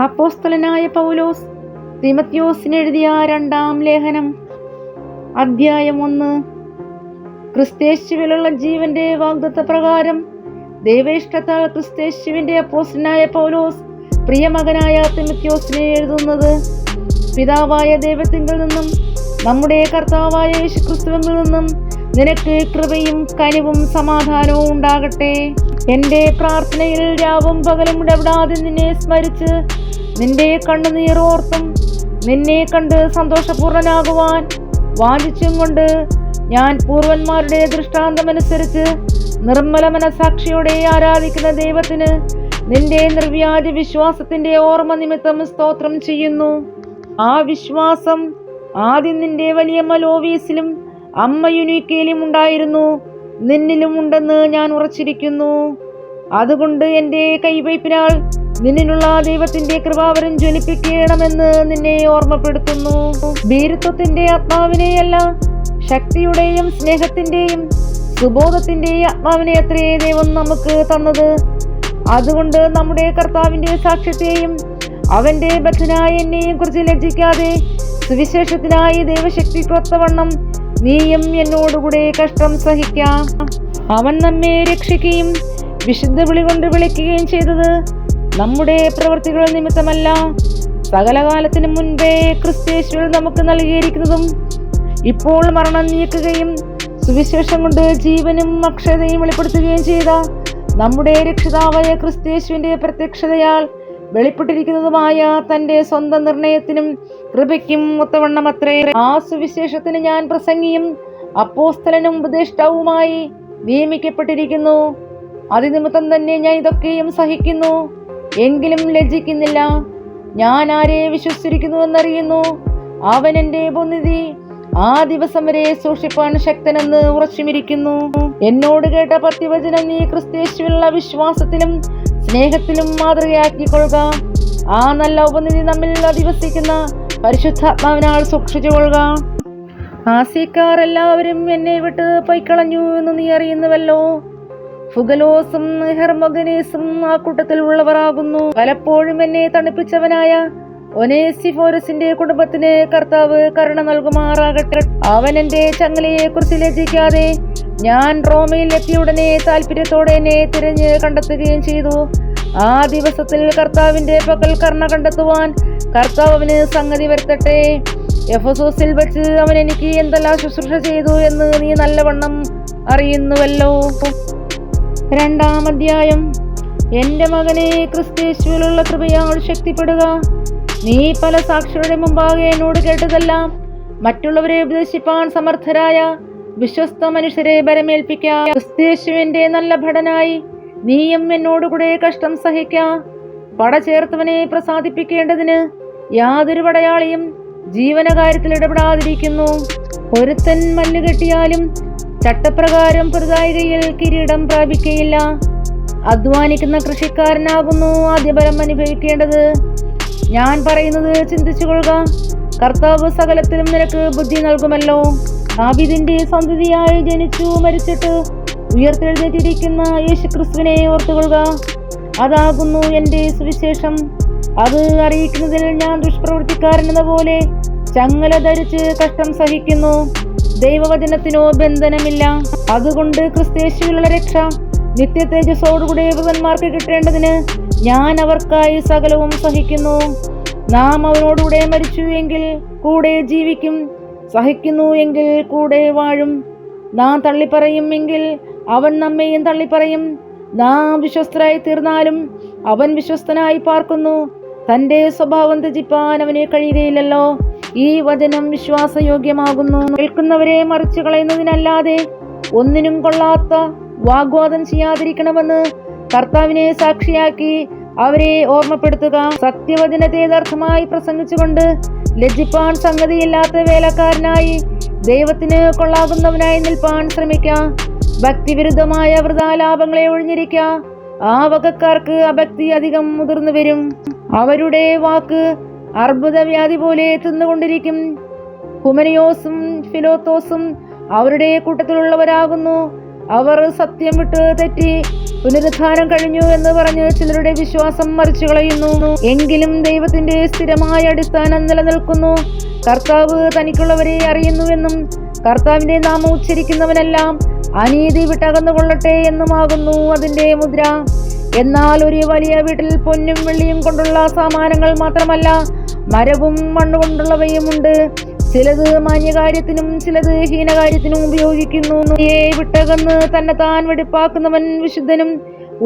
അപ്പോസ്തലനായ പൗലോസ് തിമത്യോസിന് എഴുതിയ രണ്ടാം ലേഖനം. അധ്യായം ഒന്ന്. ക്രിസ്തേശുവിലുള്ള ജീവന്റെ വാഗ്ദത്ത പ്രകാരം ദൈവേഷ്ടത്താൽ ക്രിസ്തേശുവിന്റെ അപ്പോസ്റ്റനായ പൗലോസ് പ്രിയമകനായ തിമത്യോസിനെ എഴുതുന്നത്. പിതാവായ ദൈവത്തിങ്കിൽ നിന്നും നമ്മുടെ കർത്താവായ യേശുക്രിസ്തുവിൽ നിന്നും നിനക്ക് കൃപയും കനിവും സമാധാനവും ഉണ്ടാകട്ടെ. എന്റെ പ്രാർത്ഥനയിൽ രാവും പകലും ഇടപെടാതെ നിന്നെ സ്മരിച്ച് നിന്റെ കണ്ണുനീറോർത്തും നിന്നെ കണ്ട് സന്തോഷപൂർണനാകുവാൻ വാഞ്ചിച്ചും കൊണ്ട് ഞാൻ പൂർവന്മാരുടെ ദൃഷ്ടാന്തമനുസരിച്ച് നിർമ്മല മനസാക്ഷിയോടെ ആരാധിക്കുന്ന ദൈവത്തിന് നിന്റെ നിർവ്യാജ വിശ്വാസത്തിന്റെ ഓർമ്മ നിമിത്തം സ്തോത്രം ചെയ്യുന്നു. ആ വിശ്വാസം ആദ്യം നിന്റെ വലിയ മലോവീസിലും അമ്മ യുനീക്കയിലും ഉണ്ടായിരുന്നു. നിന്നിലും ഉണ്ടെന്ന് ഞാൻ ഉറച്ചിരിക്കുന്നു. അതുകൊണ്ട് എന്റെ കൈവയ്പിനാൽ നിന്നിലുള്ള ദൈവത്തിന്റെ കൃപാവരം ജ്വലിപ്പിക്കണമെന്ന് നിന്നെ ഓർമ്മപ്പെടുത്തുന്നു. ഭീരുത്വത്തിന്റെ ആത്മാവിനെയല്ല ശക്തിയുടെയും സ്നേഹത്തിന്റെയും സുബോധത്തിന്റെയും ആത്മാവിനെ അത്രേ ദൈവം നമുക്ക് തന്നത്. അതുകൊണ്ട് നമ്മുടെ കർത്താവിന്റെ സാക്ഷ്യത്തെയും അവന്റെ ബദ്ധനായ എന്നെയും കുറിച്ച് ലജ്ജിക്കാതെ സുവിശേഷത്തിനായി ദൈവശക്തിക്കൊത്തവണ്ണം നീയും എന്നോടുകൂടെ കഷ്ടം സഹിക്കാം. അവൻ നമ്മെ രക്ഷിക്കുകയും വിശുദ്ധ വിളി കൊണ്ട് വിളിക്കുകയും ചെയ്തത് നമ്മുടെ പ്രവൃത്തികൾ നിമിത്തമല്ല. സകലകാലത്തിന് മുൻപേ ക്രിസ്തേശ്വർ നമുക്ക് നൽകിയിരിക്കുന്നതും ഇപ്പോൾ മരണം നീക്കുകയും സുവിശേഷം കൊണ്ട് ജീവനും അക്ഷതയും വെളിപ്പെടുത്തുകയും ചെയ്ത നമ്മുടെ രക്ഷിതാവായ ക്രിസ്തേശുവിന്റെ പ്രത്യക്ഷതയാൽ വെളിപ്പെട്ടിരിക്കുന്നതുമായ തന്റെ സ്വന്തം നിർണയത്തിനും കൃപയ്ക്കും ഒത്തവണ്ണം അത്രേ. ആ സുവിശേഷത്തിന് ഞാൻ പ്രസംഗിയും അപ്പോസ്തലനും ഉപദേഷ്ടാവുമായി നിയമിക്കപ്പെട്ടിരിക്കുന്നു. അതിനിമിത്തം തന്നെ ഞാൻ ഇതൊക്കെയും സഹിക്കുന്നു. എങ്കിലും ലജ്ജിക്കുന്നില്ല. ഞാൻ ആരെ വിശ്വസിച്ചിരിക്കുന്നുവെന്നറിയുന്നു അവൻ എന്റെ പൊന്നിധി ആ ദിവസം വരെ സൂക്ഷിപ്പാൻ ശക്തനെന്ന് ഉറച്ചുമിരിക്കുന്നു. എന്നോട് കേട്ട പത്യവചനം നീ ക്രിസ്തേശുവിലുള്ള വിശ്വാസത്തിലും സ്നേഹത്തിലും മാതൃകയാക്കിക്കൊള്ളുക. ആ നല്ല ഉപനിധി നമ്മിൽ അധിവസിക്കുന്ന പരിശുദ്ധാത്മാവിനാൽ സൂക്ഷിച്ചുകൊള്ളുക ആസിക്കാർ എല്ലാവരും എന്നെ വിട്ട് പൊയ്ക്കളഞ്ഞു എന്ന് നീ അറിയുന്നുവല്ലോ. ഫുഗലോസും ഹെർമോഗനേസും ആ കൂട്ടത്തിൽ ഉള്ളവരാകുന്നു പലപ്പോഴും എന്നെ തണുപ്പിച്ചവനായ ഒനേസിഫോരസിന്റെ കുടുംബത്തിന് കർത്താവ് കരുണ നൽകുമാറാകട്ടെ. അവൻ എന്റെ ചങ്ങലയെ കുറിച്ച് ലജ്ജിക്കാതെ ഞാൻ റോമയിൽ എത്തിയ ഉടനെ താല്പര്യത്തോടെ എന്നെ തിരഞ്ഞ് കണ്ടെത്തുകയും ചെയ്തു. ആ ദിവസത്തിൽ കർത്താവിന്റെ പക്കൽ കർണ കണ്ടെത്തുവാൻ കർത്താവ് അവന് സംഗതി വരുത്തട്ടെ. എഫസോസിൽ വെച്ച് അവൻ എനിക്ക് എന്തെല്ലാം ശുശ്രൂഷ ചെയ്തു എന്ന് നീ നല്ലവണ്ണം അറിയുന്നുവല്ലോ. രണ്ടാം അധ്യായം. എന്റെ മകനെ ക്രിസ്തേശുവിലുള്ള കൃപയാൾ ശക്തിപ്പെടുക. നീ പല സാക്ഷികളുടെ മുമ്പാകെ എന്നോട് കേട്ടതെല്ലാം മറ്റുള്ളവരെ ഉപദേശിപ്പാൻ സമർത്ഥരായ വിശ്വസ്ത മനുഷ്യരെ ക്രിസ്തേശുവിന്റെ നല്ല ഭടനായി നീയും എന്നോടുകൂടെ കഷ്ടം സഹിക്ക. പട ചേർത്തവനെ പ്രസാദിപ്പിക്കേണ്ടതിന് യാതൊരു പടയാളിയും ജീവനകാര്യത്തിൽ ഇടപെടാതിരിക്കുന്നു. ഒരുത്തൻ മല്ല് കെട്ടിയാലും ചട്ടപ്രകാരം പുതുതായികയിൽ കിരീടം പ്രാപിക്കയില്ല. അധ്വാനിക്കുന്ന കൃഷിക്കാരനാകുന്നു ആദ്യബലം അനുഭവിക്കേണ്ടത്. ഞാൻ പറയുന്നത് ചിന്തിച്ചു കൊള്ളുക. കർത്താവ് സകലത്തിലും നിനക്ക് ബുദ്ധി നൽകുമല്ലോ. ദാവിദിന്റെ സന്തതിയായി ജനിച്ചു മരിച്ചിട്ട് ഉയർത്തെഴുന്നേറ്റിരിക്കുന്ന യേശുക്രിസ്തുവിനെ ഓർത്തുകൊള്ളുക. അതാകുന്നു എന്റെ സുവിശേഷം. അത് അറിയിക്കുന്നതിൽ ഞാൻ ദുഷ്പ്രവർത്തിക്കാരൻ എന്ന പോലെ ചങ്ങല ധരിച്ച് കഷ്ടം സഹിക്കുന്നു. ദൈവവചനത്തിനോ ബന്ധനമില്ല. അതുകൊണ്ട് ക്രിസ്തേശുവിലുള്ള രക്ഷ നിത്യ തേജസ്സോടുകൂടെ യുവന്മാർക്ക് കിട്ടേണ്ടതിന് ഞാൻ അവർക്കായി സകലവും സഹിക്കുന്നു. നാം അവനോടുകൂടെ മരിച്ചു എങ്കിൽ കൂടെ ജീവിക്കും. സഹിക്കുന്നു എങ്കിൽ കൂടെ വാഴും. നാം തള്ളിപ്പറയും എങ്കിൽ അവൻ നമ്മെയും തള്ളിപ്പറയും. നാം വിശ്വസ്തരായി തീർന്നാലും അവൻ വിശ്വസ്തനായി പാർക്കുന്നു. തന്റെ സ്വഭാവം ത്യജിപ്പാൻ അവനെ കഴിയുകയില്ലല്ലോ. ഈ വചനം വിശ്വാസയോഗ്യമാകുന്നു. കേൾക്കുന്നവരെ മറിച്ചു കളയുന്നതിനല്ലാതെ ഒന്നിനും കൊള്ളാത്ത വാഗ്വാദം ചെയ്യാതിരിക്കണമെന്ന് കർത്താവിനെ സാക്ഷിയാക്കി അവരെ ഓർമ്മപ്പെടുത്തുക. സത്യവചനത്തെ യഥാർത്ഥമായി പ്രസംഗിച്ചുകൊണ്ട് ലജ്ജിപ്പാൻ സംഗതിയില്ലാത്ത വേലക്കാരനായി ദൈവത്തിന് കൊള്ളാകുന്നവനായി നിൽപ്പാൻ ശ്രമിക്ക ഭക്തിവിരുദ്ധമായ വൃതാലാപങ്ങളെ ഒഴിഞ്ഞിരിക്ക ആ വകക്കാർക്ക് അഭക്തി അധികം മുതിർന്നു വരും. അവരുടെ വാക്ക് അർബുദവ്യാധി പോലെ തിന്നുകൊണ്ടിരിക്കും. ഹുമനിയോസും ഫിലോത്തോസും അവരുടെ കൂട്ടത്തിലുള്ളവരാകുന്നു. അവർ സത്യം വിട്ട് തെറ്റി പുനരുദ്ധാനം കഴിഞ്ഞു എന്ന് പറഞ്ഞ് ചിലരുടെ വിശ്വാസം മറിച്ചു കളയുന്നു. എങ്കിലും ദൈവത്തിന്റെ സ്ഥിരമായ അടിസ്ഥാനം നിലനിൽക്കുന്നു. കർത്താവ് തനിക്കുള്ളവരെ അറിയുന്നുവെന്നും കർത്താവിന്റെ നാമം ഉച്ചരിക്കുന്നവനെല്ലാം അനീതി വിട്ടകന്നുകൊള്ളട്ടെ എന്നുമാകുന്നു അതിന്റെ മുദ്ര. എന്നാൽ ഒരു വലിയ വീട്ടിൽ പൊന്നും വെള്ളിയും കൊണ്ടുള്ള സാമാനങ്ങൾ മാത്രമല്ല മരവും മണ്ണുകൊണ്ടുള്ളവയുമുണ്ട്. ചിലത് മാന്യകാര്യത്തിനും ചിലത് ഹീനകാര്യത്തിനും ഉപയോഗിക്കുന്നു. വിട്ടകന്ന് തന്നെ താൻ വെടിപ്പാക്കുന്നവൻ വിശുദ്ധനും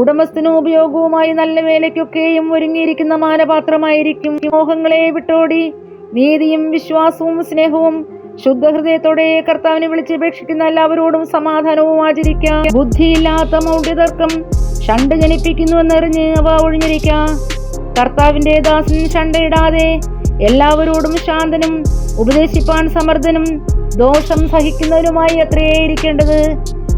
ഉടമസ്ഥനും ഉപയോഗവുമായി നല്ല വേലയ്ക്കൊക്കെയും ഒരുങ്ങിയിരിക്കുന്ന മാനപാത്രമായിരിക്കും മോഹങ്ങളെ വിട്ടോടി. നീതിയും വിശ്വാസവും സ്നേഹവും ശുദ്ധഹൃദയത്തോടെ കർത്താവിനെ വിളിച്ചപേക്ഷിക്കുന്ന എല്ലാവരോടും സമാധാനവും ആചരിക്കാം. ബുദ്ധിയില്ലാത്ത മൗഢ്യതർക്കം ഷണ്ട് ജനിപ്പിക്കുന്നുവെന്നറിഞ്ഞ് അവ ഒഴിഞ്ഞിരിക്കാം. കർത്താവിന്റെ ദാസൻ ഷണ്ടയിടാതെ എല്ലാവരോടും ശാന്തനും ഉപദേശിപ്പാൻ സമർത്ഥനും ദോഷം സഹിക്കുന്നവരുമായി അത്രയേ ഇരിക്കേണ്ടത്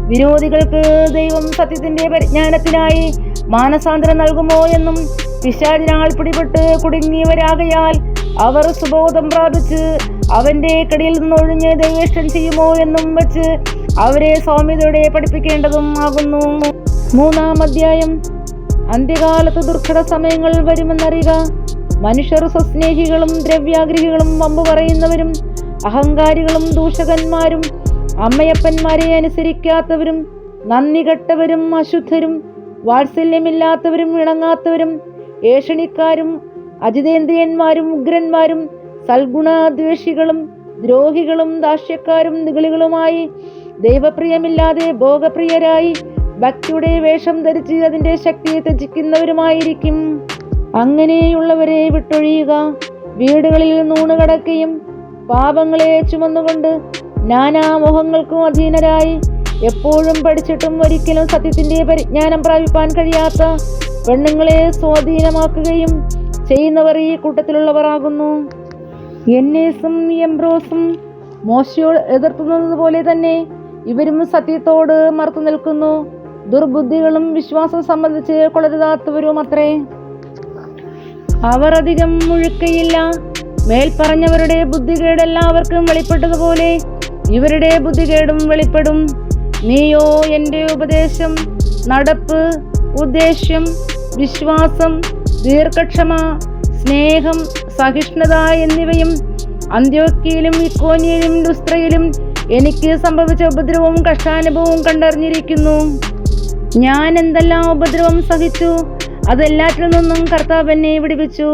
വിരോധികൾക്ക് ദൈവം സത്യത്തിന്റെ പരിജ്ഞാനത്തിനായി മാനസാന്തരം നൽകുമോ എന്നും പിശാചിനാൽ പിടിപെട്ട് കുടുങ്ങിയവരാകയാൽ അവർ സുബോധം പ്രാപിച്ച് അവന്റെ കടിയിൽ നിന്നൊഴിഞ്ഞ് ദൈവേഷ്ടം ചെയ്യുമോ എന്നും വെച്ച് അവരെ സൗമ്യതയോടെ പഠിപ്പിക്കേണ്ടതും ആകുന്നു. മൂന്നാം അധ്യായം. അന്ത്യകാലത്ത് ദുർഘട സമയങ്ങൾ വരുമെന്നറിയുക. മനുഷ്യർ സ്വസ്നേഹികളും ദ്രവ്യാഗ്രഹികളും വമ്പ് പറയുന്നവരും അഹങ്കാരികളും ദൂഷകന്മാരും അമ്മയപ്പന്മാരെ അനുസരിക്കാത്തവരും നന്ദി കെട്ടവരും അശുദ്ധരും വാത്സല്യമില്ലാത്തവരും ഇണങ്ങാത്തവരും ഏഷണിക്കാരും അജിതേന്ദ്രിയന്മാരും ഉഗ്രന്മാരും സൽഗുണദ്വേഷികളും ദ്രോഹികളും ദാസ്യക്കാരും നികളികളുമായി ദൈവപ്രിയമില്ലാതെ ഭോഗപ്രിയരായി ഭക്തിയുടെ വേഷം ധരിച്ച് അതിന്റെ ശക്തിയെ ത്യജിക്കുന്നവരുമായിരിക്കും. അങ്ങനെയുള്ളവരെ വിട്ടൊഴിയുക. വീടുകളിൽ നൂണ് കടക്കുകയും പാപങ്ങളെ ചുമന്നുകൊണ്ട് നാനാമോഹങ്ങൾക്കും അധീനരായി. എപ്പോഴും പഠിച്ചിട്ടും ഒരിക്കലും സത്യത്തിന്റെ പരിജ്ഞാനം പ്രാപിപ്പാൻ കഴിയാത്ത പെണ്ണുങ്ങളെ സ്വാധീനമാക്കുകയും ചെയ്യുന്നവർ ഈ കൂട്ടത്തിലുള്ളവർ ആകുന്നു എന്നേസും എംബ്രോസും മോശയോട് എതിർത്തുന്നത് പോലെ തന്നെ ഇവരും സത്യത്തോട് മറുത്തു നിൽക്കുന്നു. ദുർബുദ്ധികളും വിശ്വാസം സംബന്ധിച്ച് കൊളരുതാത്തവരും അത്രേ അവർ അധികം മുഴുക്കയില്ല. മേൽപ്പറഞ്ഞവരുടെ ബുദ്ധികേട് എല്ലാവർക്കും വെളിപ്പെട്ടതുപോലെ ഇവരുടെ ബുദ്ധികേടും വെളിപ്പെടും. നീയോ എന്റെ ഉപദേശം നടപ്പ് ഉദ്ദേശ്യം വിശ്വാസം ദീർഘക്ഷമ സ്നേഹം സഹിഷ്ണുത എന്നിവയും അന്ത്യോക്കിയിലും ഇക്കോനിയിലും ലുസ്ത്രയിലും എനിക്ക് സംഭവിച്ച ഉപദ്രവവും കഷ്ടാനുഭവവും കണ്ടറിഞ്ഞിരിക്കുന്നു. ഞാൻ എന്തെല്ലാം ഉപദ്രവം സഹിച്ചു? അതെല്ലാറ്റിൽ നിന്നും കർത്താവ് എന്നെ വിടുവിച്ചു.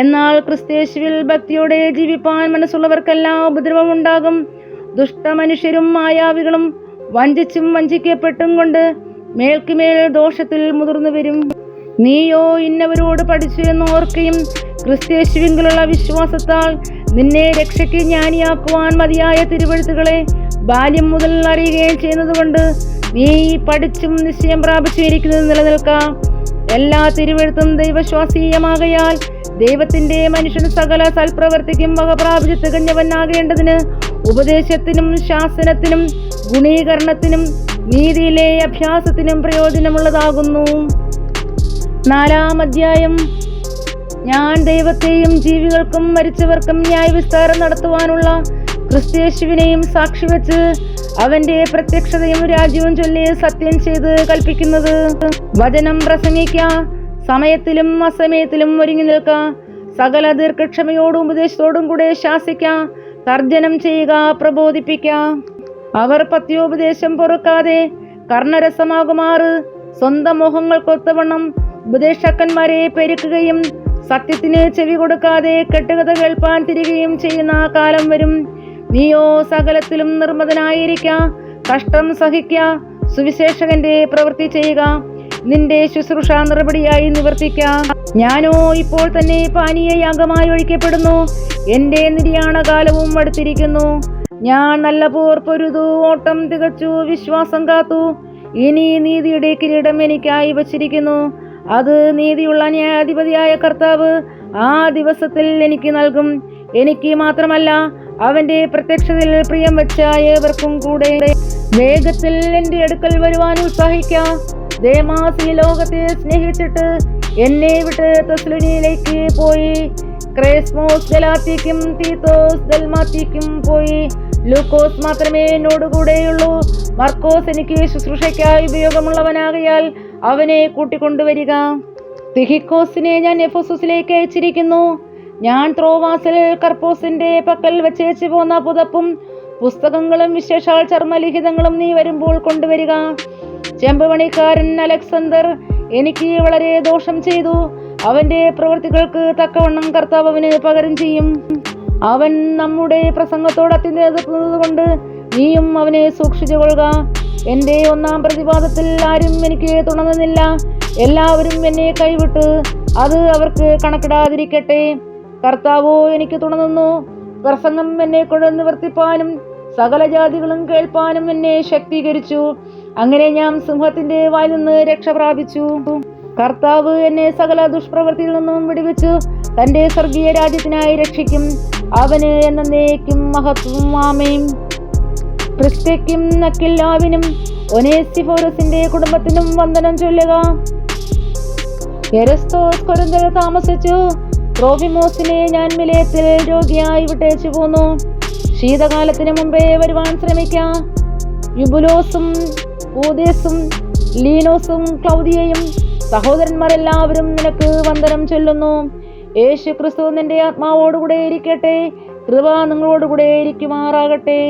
എന്നാൽ ക്രിസ്തേശുവിൽ ഭക്തിയോടെ ജീവിപ്പാൻ മനസ്സുള്ളവർക്കെല്ലാം ഉപദ്രവം ഉണ്ടാകും ദുഷ്ടമനുഷ്യരും മായാവികളും വഞ്ചിച്ചും വഞ്ചിക്കപ്പെട്ടും കൊണ്ട് മേൽക്കുമേൽ ദോഷത്തിൽ മുതിർന്നു വരും. നീയോ ഇന്നവരോട് പഠിച്ചു എന്ന് ഓർക്കുകയും ക്രിസ്തേശുവിങ്കിലുള്ള വിശ്വാസത്താൽ നിന്നെ രക്ഷയ്ക്ക് ജ്ഞാനിയാക്കുവാൻ മതിയായ തിരുവഴുത്തുകളെ ബാല്യം മുതൽ അറിയുകയും ചെയ്യുന്നതുകൊണ്ട് നീ പഠിച്ചും നിശ്ചയം പ്രാപിച്ചു ഇരിക്കുന്നത് നിലനിൽക്കാം. എല്ലാ തിരുവെഴുത്തും ദൈവശ്വാസീയമാകയാൽ ദൈവത്തിന്റെ മനുഷ്യൻ സകല സൽപ്രവർത്തിക്കും വക പ്രാപിച്ചു തികഞ്ഞവനാകേണ്ടതിന് ഉപദേശത്തിനും ശാസനത്തിനും ഗുണീകരണത്തിനും നീതിയിലെ അഭ്യാസത്തിനും പ്രയോജനമുള്ളതാകുന്നു. നാലാം അധ്യായം. ഞാൻ ദൈവത്തെയും ജീവികൾക്കും മരിച്ചവർക്കും ന്യായവിസ്താരം നടത്തുവാനുള്ള ക്രിസ്തയേശുവിനെയും സാക്ഷി വെച്ച് അവന്റെ പ്രത്യക്ഷതയും രാജ്യവും ചൊല്ലി സത്യം ചെയ്ത് കൽപ്പിക്കുന്നത്. വചനം പ്രസംഗിക്ക സമയത്തിലും അസമയത്തിലും ഒരുങ്ങി നിൽക്ക. സകല ദീർഘക്ഷമയോടും ഉപദേശത്തോടും കൂടെ ശാസിക്ക. തർജനം ചെയ്യുക പ്രബോധിപ്പിക്ക. അവർ പത്യോപദേശം പൊറുക്കാതെ കർണരസമാകുമാറ്. സ്വന്തം മോഹങ്ങൾക്കൊത്തവണ്ണം ഉപദേശക്കന്മാരെ പെരുക്കുകയും സത്യത്തിന് ചെവി കൊടുക്കാതെ കെട്ടുകഥ കേൾപ്പാൻ തിരികെയും ചെയ്യുന്ന കാലം വരും. നീയോ സകലത്തിലും നിർമ്മതനായിരിക്ക. കഷ്ടം സഹിക്ക. സുവിശേഷകന്റെ പ്രവൃത്തി ചെയ്യുക. നിന്റെ ശുശ്രൂഷ നടപടിയായി നിവർത്തിക്ക. ഞാനോ ഇപ്പോൾ തന്നെ പാനീയ യാഗമായി ഒഴിക്കപ്പെടുന്നു. എന്റെ നിര്യാണ കാലവും അടുത്തിരിക്കുന്നു. ഞാൻ നല്ല പോർ പൊരുതു. ഓട്ടം തികച്ചു. വിശ്വാസം കാത്തു. ഇനി നീതിയുടെ കിരീടം എനിക്കായി വച്ചിരിക്കുന്നു. അത് നീതിയുള്ള ന്യായാധിപതിയായ കർത്താവ് ആ ദിവസത്തിൽ എനിക്ക് നൽകും. എനിക്ക് മാത്രമല്ല അവന്റെ പ്രത്യക്ഷതയിൽ പ്രിയം വെച്ച ഏവർക്കും കൂടെ വേഗത്തിൽ എന്റെ അടുക്കൽ വരുവാൻ ഉത്സാഹിക്കാം. ദേമാസി ലോകത്തെ സ്നേഹിച്ചിട്ട് എന്നെ വിട്ട് തസ്ലിനിയിലേക്ക് പോയി. ക്രേസ്മോസ് ഗലാത്തിക്കും തീത്തോസ് ദൽമാത്തിക്കും പോയി. ലൂക്കോസ് മാത്രമേ എന്നോടുകൂടെയുള്ളൂ മർക്കോസ് എനിക്ക് ശുശ്രൂഷയ്ക്കായി ഉപയോഗമുള്ളവനാകയാൽ അവനെ കൂട്ടിക്കൊണ്ടുവരിക. തിഹിക്കോസിനെ ഞാൻ എഫോസിലേക്ക് അയച്ചിരിക്കുന്നു. ഞാൻ ത്രോവാസിൽ കർപ്പൂസിന്റെ പക്കൽ വെച്ചേച്ച് പോന്ന പുതപ്പും പുസ്തകങ്ങളും വിശേഷാൽ ചർമ്മലിഖിതങ്ങളും നീ വരുമ്പോൾ കൊണ്ടുവരിക. ചെമ്പുപണിക്കാരൻ അലക്സണ്ടർ എനിക്ക് വളരെ ദോഷം ചെയ്തു. അവന്റെ പ്രവൃത്തികൾക്ക് തക്കവണ്ണം കർത്താവ് അവന് പകരം ചെയ്യും. അവൻ നമ്മുടെ പ്രസംഗത്തോട് അത്യന്തത് കൊണ്ട് നീയും അവനെ സൂക്ഷിച്ചു കൊള്ളുക എന്റെ ഒന്നാം പ്രതിവാദത്തിൽ ആരും എനിക്ക് തുണങ്ങുന്നില്ല. എല്ലാവരും എന്നെ കൈവിട്ട് അത് അവർക്ക് കണക്കിടാതിരിക്കട്ടെ. കർത്താവോ എനിക്ക് തുണനിന്നു പ്രസംഗം എന്നെ കൊണ്ട് നിവർത്തിപ്പാനും സകല ജാതികളും കേൾപ്പാനും എന്നെ ശക്തീകരിച്ചു. അങ്ങനെ ഞാൻ സിംഹത്തിന്റെ വായിൽ നിന്ന് രക്ഷ പ്രാപിച്ചു. കർത്താവ് എന്നെ സകല ദുഷ്പ്രവൃത്തിയിൽ നിന്നും വിടുവിച്ചു. തന്റെ സ്വർഗീയ രാജ്യത്തിനായി രക്ഷിക്കും. അവന് എന്നേക്കും മഹത്വം ആമയും ക്രിസ്ത്യയ്ക്കും നക്കില്ലാവിനും ഒനേസിഫോറസിന്റെ കുടുംബത്തിനും വന്ദനം ചൊല്ലുക. താമസിച്ചു. ട്രോഫിമോസിനെ ഞാൻ മിലയത്തിൽ രോഗിയായി വിട്ടേച്ചു പോന്നു. ശീതകാലത്തിന് മുമ്പേ വരുവാൻ ശ്രമിക്കാം. യുബുലോസും ഊദേസും ലീനോസും ക്ലൗദിയയും സഹോദരന്മാരെല്ലാവരും നിനക്ക് വന്ദനം ചൊല്ലുന്നു. യേശു ക്രിസ്തു നിന്റെ ആത്മാവോടുകൂടെ ഇരിക്കട്ടെ. കൃപ നിങ്ങളോടുകൂടെ ഇരിക്കുമാറാകട്ടെ.